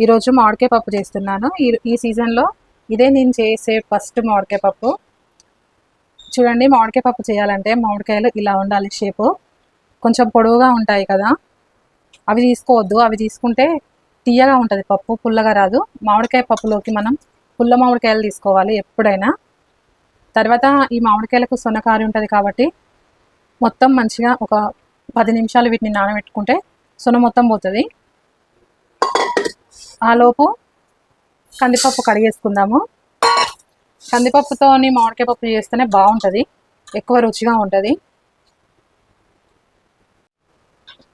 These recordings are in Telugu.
ఈరోజు మామిడికాయ పప్పు చేస్తున్నాను. ఈ ఈ సీజన్లో ఇదే నేను చేసే ఫస్ట్ మామిడికాయ పప్పు. చూడండి మామిడికాయ పప్పు చేయాలంటే మామిడికాయలు ఇలా ఉండాలి షేపు కొంచెం పొడవుగా ఉంటాయి కదా. అవి తీసుకోవద్దు. అవి తీసుకుంటే తీయగా ఉంటుంది. పప్పు పుల్లగా రాదు. మామిడికాయ పప్పులోకి మనం పుల్ల మామిడికాయలు తీసుకోవాలి ఎప్పుడైనా. తర్వాత ఈ మామిడికాయలకు సొనకారి ఉంటుంది కాబట్టి మొత్తం మంచిగా ఒక పది నిమిషాలు వీటిని నానబెట్టుకుంటే సొన మొత్తం పోతుంది. ఆలోపు కందిపప్పు కడిగేసుకుందాము. కందిపప్పుతోని మామిడికాయ పప్పు చేస్తేనే బాగుంటుంది. ఎక్కువ రుచిగా ఉంటుంది.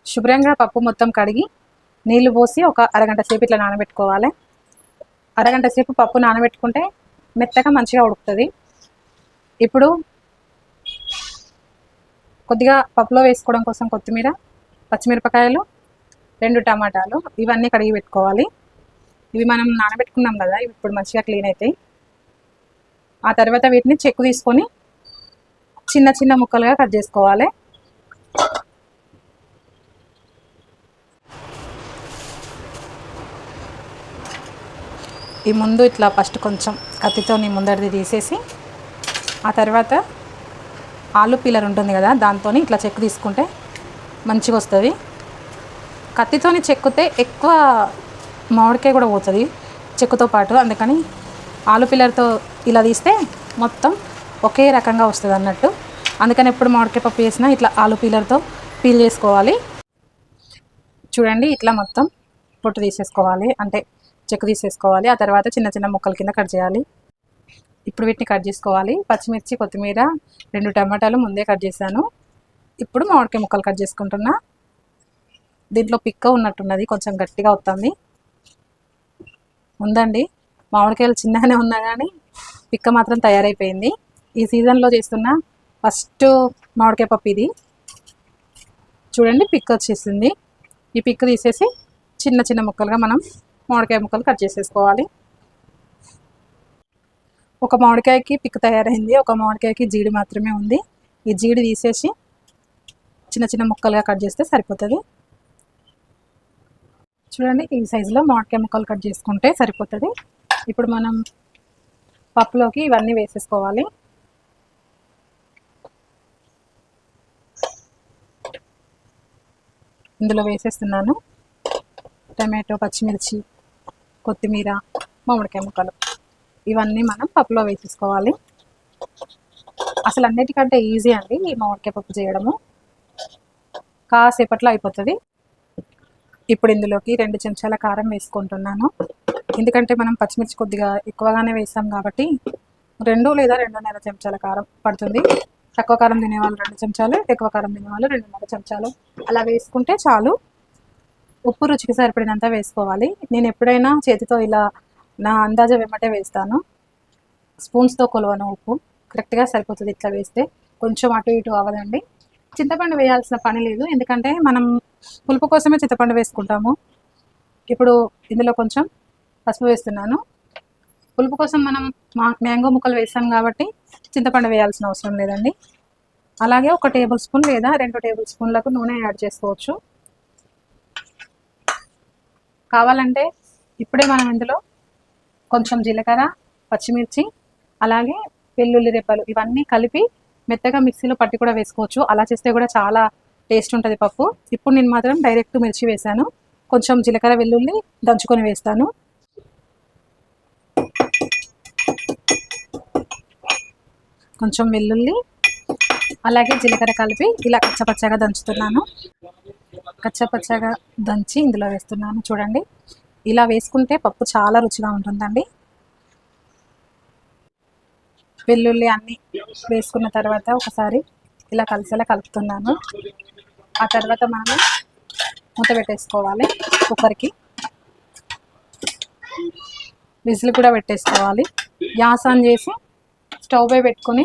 శుభ్రంగా పప్పు మొత్తం కడిగి నీళ్ళు పోసి ఒక అరగంట సేపు ఇట్లా నానబెట్టుకోవాలి. అరగంట సేపు పప్పు నానబెట్టుకుంటే మెత్తగా మంచిగా ఉడుకుతుంది. ఇప్పుడు కొద్దిగా పప్పులో వేసుకోవడం కోసం కొత్తిమీర పచ్చిమిరపకాయలు రెండు టమాటాలు ఇవన్నీ కడిగి పెట్టుకోవాలి. ఇవి మనం నానబెట్టుకున్నాం కదా ఇవి ఇప్పుడు మంచిగా క్లీన్ అవుతాయి ఆ తర్వాత వీటిని చెక్కు తీసుకొని చిన్న చిన్న ముక్కలుగా కట్ చేసుకోవాలి. ఈ ముందు ఇట్లా ఫస్ట్ కొంచెం కత్తితో నీ ముందరిది తీసేసి ఆ తర్వాత ఆలు పీలర్ ఉంటుంది కదా దాంతో ఇట్లా చెక్కు తీసుకుంటే మంచిగా వస్తుంది. కత్తితోని చెక్కుతే ఎక్కువ మామిడికాయ కూడా పోతుంది చెక్కుతో పాటు. అందుకని ఆలు పిల్లర్తో ఇలా తీస్తే మొత్తం ఒకే రకంగా వస్తుంది అన్నట్టు. అందుకని ఎప్పుడు మామిడికాయ పప్పు చేసినా ఇట్లా ఆలు పీలర్తో పీల్ చేసుకోవాలి. చూడండి ఇట్లా మొత్తం పొట్టు తీసేసుకోవాలి. అంటే చెక్కు తీసేసుకోవాలి. ఆ తర్వాత చిన్న చిన్న ముక్కల కింద కట్ చేయాలి. ఇప్పుడు వీటిని కట్ చేసుకోవాలి. పచ్చిమిర్చి కొత్తిమీర రెండు టమాటాలు ముందే కట్ చేశాను. ఇప్పుడు మామిడికాయ ముక్కలు కట్ చేసుకుంటున్నా. దీంట్లో పిక్క ఉన్నట్టున్నది కొంచెం గట్టిగా వస్తుంది. ఉందండి. మామిడికాయలు చిన్నగానే ఉన్నా కానీ పిక్క మాత్రం తయారైపోయింది. ఈ సీజన్లో చేస్తున్న ఫస్ట్ మామిడికాయ పప్పు ఇది. చూడండి పిక్ వచ్చేసింది. ఈ పిక్ తీసేసి చిన్న చిన్న ముక్కలుగా మనం మామిడికాయ ముక్కలు కట్ చేసేసుకోవాలి. ఒక మామిడికాయకి పిక్ తయారైంది. ఒక మామిడికాయకి జీడి మాత్రమే ఉంది. ఈ జీడి తీసేసి చిన్న చిన్న ముక్కలుగా కట్ చేస్తే సరిపోతుంది. చూడండి ఈ సైజులో మామిడికాయ ముక్కలు కట్ చేసుకుంటే సరిపోతుంది. ఇప్పుడు మనం పప్పులోకి ఇవన్నీ వేసేసుకోవాలి. ఇందులో వేసేస్తున్నాను. టమాటో పచ్చిమిర్చి కొత్తిమీర మామిడికాయ ముక్కలు ఇవన్నీ మనం పప్పులో వేసేసుకోవాలి. అసలు అన్నిటికంటే ఈజీ అండి ఈ మామిడికాయ పప్పు చేయడము. కాసేపట్లో అయిపోతుంది. ఇప్పుడు ఇందులోకి రెండు చెంచాల కారం వేసుకుంటున్నాను. ఎందుకంటే మనం పచ్చిమిర్చి కొద్దిగా ఎక్కువగానే వేసాం కాబట్టి రెండు లేదా రెండున్నర చెంచాల కారం పడుతుంది. తక్కువ కారం తినేవాళ్ళు రెండు చెంచాలు ఎక్కువ కారం తినేవాళ్ళు రెండున్నర చెంచాలు. అలా వేసుకుంటే చాలు. ఉప్పు రుచికి సరిపడినంత వేసుకోవాలి. నేను ఎప్పుడైనా చేతితో ఇలా నా అందాజ వెమ్మటే వేస్తాను. స్పూన్స్తో కొలవను ఉప్పు. కరెక్ట్గా సరిపోతుంది ఇట్లా వేస్తే. కొంచెం అటు ఇటు అవ్వదండి. చింతపండు వేయాల్సిన పని లేదు. ఎందుకంటే మనం పులుపు కోసమే చింతపండు వేసుకుంటాము. ఇప్పుడు ఇందులో కొంచెం పసుపు వేస్తున్నాను. పులుపు కోసం మనం మా మ్యాంగో ముక్కలు వేసాం కాబట్టి చింతపండు వేయాల్సిన అవసరం లేదండి. అలాగే ఒక టేబుల్ స్పూన్ లేదా రెండు టేబుల్ స్పూన్లకు నూనె యాడ్ చేసుకోవచ్చు. కావాలంటే ఇప్పుడే మనం ఇందులో కొంచెం జీలకర్ర పచ్చిమిర్చి అలాగే వెల్లుల్లి రెప్పలు ఇవన్నీ కలిపి మెత్తగా మిక్సీలో పట్టి కూడా వేసుకోవచ్చు. అలా చేస్తే కూడా చాలా టేస్ట్ ఉంటుంది పప్పు. ఇప్పుడు నేను మాత్రం డైరెక్ట్ మిర్చి వేసాను. కొంచెం జీలకర్ర వెల్లుల్లి దంచుకొని వేస్తాను. కొంచెం వెల్లుల్లి అలాగే జీలకర్ర కలిపి ఇలా కచ్చపచ్చగా దంచుతున్నాను. కచ్చపచ్చగా దంచి ఇందులో వేస్తున్నాను. చూడండి. ఇలా వేసుకుంటే పప్పు చాలా రుచిగా ఉంటుందండి. వెల్లుల్లి అన్నీ వేసుకున్న తర్వాత ఒకసారి ఇలా కలిసేలా కలుపుతున్నాను. ఆ తర్వాత మనం మూత పెట్టేసుకోవాలి కుక్కర్కి. విజిల్ కూడా పెట్టేసుకోవాలి. గ్యాస్ ఆన్ చేసి స్టవ్ పై పెట్టుకొని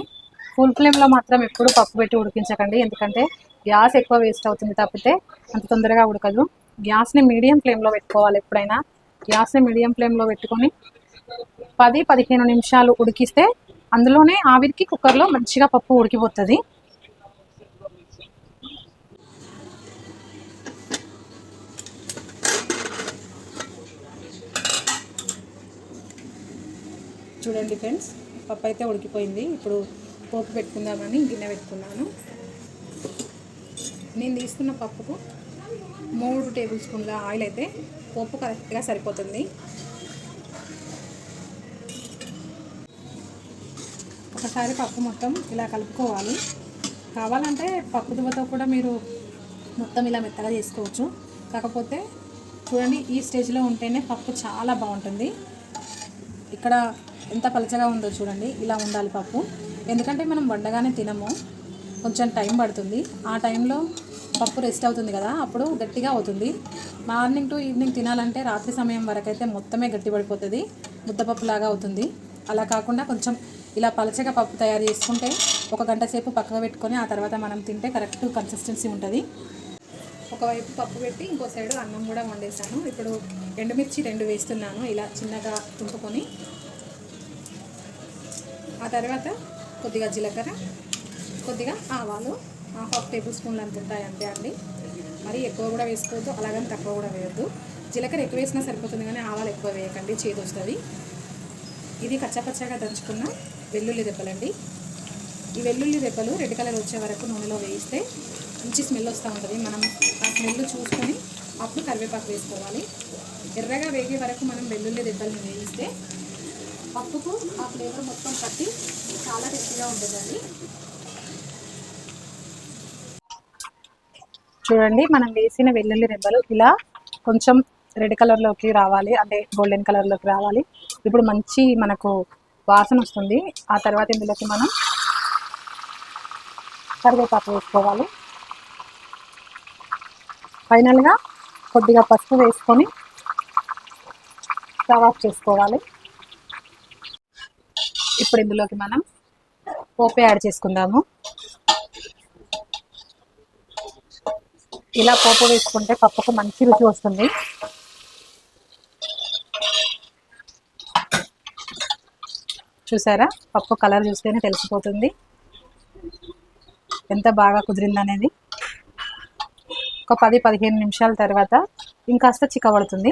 ఫుల్ ఫ్లేమ్లో మాత్రం ఎప్పుడు పప్పు పెట్టి ఉడికించకండి. ఎందుకంటే గ్యాస్ ఎక్కువ వేస్ట్ అవుతుంది తప్పితే అంత తొందరగా ఉడకదు. గ్యాస్ని మీడియం ఫ్లేమ్లో పెట్టుకోవాలి ఎప్పుడైనా. గ్యాస్ని మీడియం ఫ్లేమ్లో పెట్టుకొని పది పదిహేను నిమిషాలు ఉడికిస్తే అందులోనే ఆవిరికి కుక్కర్లో మంచిగా పప్పు ఉడికిపోతుంది. చూడండి ఫ్రెండ్స్ పప్పు అయితే ఉడికిపోయింది. ఇప్పుడు పోపు పెట్టుకుందామని గిన్నె పెట్టుకున్నాను. నేను తీసుకున్న పప్పుకు మూడు టేబుల్ స్పూన్ల ఆయిల్ అయితే పప్పు కరెక్ట్గా సరిపోతుంది. ఒకసారి పప్పు మొత్తం ఇలా కలుపుకోవాలి. కావాలంటే పప్పు దువ్వతో కూడా మీరు మొత్తం ఇలా మెత్తగా చేసుకోవచ్చు. కాకపోతే చూడండి ఈ స్టేజ్లో ఉంటేనే పప్పు చాలా బాగుంటుంది. ఇక్కడ ఎంత పలచగా ఉందో చూడండి ఇలా ఉండాలి పప్పు. ఎందుకంటే మనం వండగానే తినము. కొంచెం టైం పడుతుంది. ఆ టైంలో పప్పు రెస్ట్ అవుతుంది కదా అప్పుడు గట్టిగా అవుతుంది. మార్నింగ్ టు ఈవినింగ్ తినాలంటే రాత్రి సమయం వరకు అయితే మొత్తమే గట్టి పడిపోతుంది ముద్దపప్పు లాగా అవుతుంది. అలా కాకుండా కొంచెం ఇలా పలచగా పప్పు తయారు చేసుకుంటే ఒక గంట సేపు పక్కకు పెట్టుకొని ఆ తర్వాత మనం తింటే కరెక్ట్ కన్సిస్టెన్సీ ఉంటుంది. ఒకవైపు పప్పు పెట్టి ఇంకో సైడు అన్నం కూడా వండేసాను. ఇప్పుడు ఎండుమిర్చి రెండు వేస్తున్నాను ఇలా చిన్నగా తుంపుకొని. ఆ తర్వాత కొద్దిగా జీలకర్ర కొద్దిగా ఆవాలు హాఫ్ హాఫ్ టేబుల్ స్పూన్లు అంత ఉంటాయి అంతే అండి. మరి ఎక్కువ కూడా వేసుకోవద్దు అలాగని తక్కువ కూడా వేయద్దు. జీలకర్ర ఎక్కువ వేసినా సరిపోతుంది కానీ ఆవాలు ఎక్కువ వేయకండి చేదు వస్తుంది ఇది కచ్చపచ్చగా దంచుకున్న వెల్లుల్లి దెబ్బలండి ఈ వెల్లుల్లి దెబ్బలు రెడ్ కలర్ వచ్చే వరకు నూనెలో వేయిస్తే మంచి స్మెల్ వస్తూ ఉంటుంది. మనం ఆ స్మెల్ చూసుకొని అప్పుడు కరివేపాకు వేసుకోవాలి. ఎర్రగా వేగే వరకు మనం వెల్లుల్లి దెబ్బల్ని వేయిస్తే పప్పుకు ఆ ఫ్లేవర్ మొత్తం పట్టి చాలా టేస్టీగా ఉంటుందండి. చూడండి మనం వేసిన వెల్లుల్లి రెబ్బలు ఇలా కొంచెం రెడ్ కలర్లోకి రావాలి. అంటే గోల్డెన్ కలర్లోకి రావాలి. ఇప్పుడు మంచి మనకు వాసన వస్తుంది. ఆ తర్వాత ఇందులోకి మనం కరివేపాకు వేసుకోవాలి. ఫైనల్గా కొద్దిగా పసుపు వేసుకొని స్టవ్ ఆఫ్ చేసుకోవాలి. ఇప్పుడు ఇందులోకి మనం పోపే యాడ్ చేసుకుందాము. ఇలా పోపు వేసుకుంటే పప్పుకు మంచి రుచి వస్తుంది. చూసారా? పప్పు కలర్ చూస్తేనే తెలిసిపోతుంది. ఎంత బాగా కుదిరిందనేది. ఒక పది పదిహేను నిమిషాల తర్వాత ఇంకాస్త చిక్కబడుతుంది.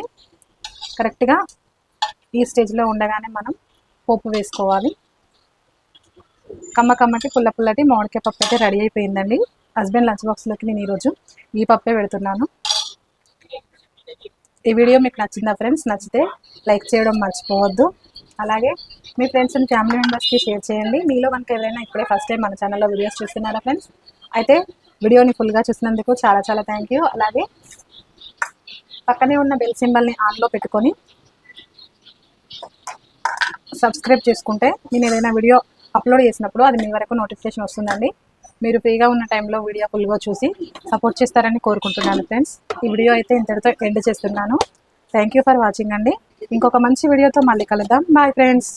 కరెక్ట్గా ఈ స్టేజ్లో ఉండగానే మనం పోపు వేసుకోవాలి. కమ్మ కమ్మటి పుల్ల పుల్లటి మామిడికాయ పప్పు అయితే రెడీ అయిపోయిందండి. హస్బెండ్ లంచ్ బాక్స్లోకి నేను ఈరోజు ఈ పప్పే పెడుతున్నాను. ఈ వీడియో మీకు నచ్చిందా ఫ్రెండ్స్? నచ్చితే లైక్ చేయడం మర్చిపోవద్దు. అలాగే మీ ఫ్రెండ్స్ అండ్ ఫ్యామిలీ మెంబర్స్కి షేర్ చేయండి. మీలో కనుక ఎవరైనా ఇప్పుడే ఫస్ట్ టైం మన ఛానల్లో వీడియోస్ చూస్తున్నారా ఫ్రెండ్స్ అయితే వీడియోని ఫుల్గా చూసినందుకు చాలా చాలా థ్యాంక్ యూ అలాగే పక్కనే ఉన్న బెల్ సింబల్ని ఆన్లో పెట్టుకొని సబ్స్క్రైబ్ చేసుకుంటే నేను ఏదైనా వీడియో అప్లోడ్ చేసినప్పుడు అది మీ వరకు నోటిఫికేషన్ వస్తుందండి. మీరు ఫ్రీగా ఉన్న టైంలో వీడియో ఫుల్గా చూసి సపోర్ట్ చేస్తారని కోరుకుంటున్నాను ఫ్రెండ్స్ ఈ వీడియో అయితే ఇంతటితో ఎండ్ చేస్తున్నాను. థ్యాంక్ యూ ఫర్ వాచింగ్ అండి. ఇంకొక మంచి వీడియోతో మళ్ళీ కలుద్దాం. Bye friends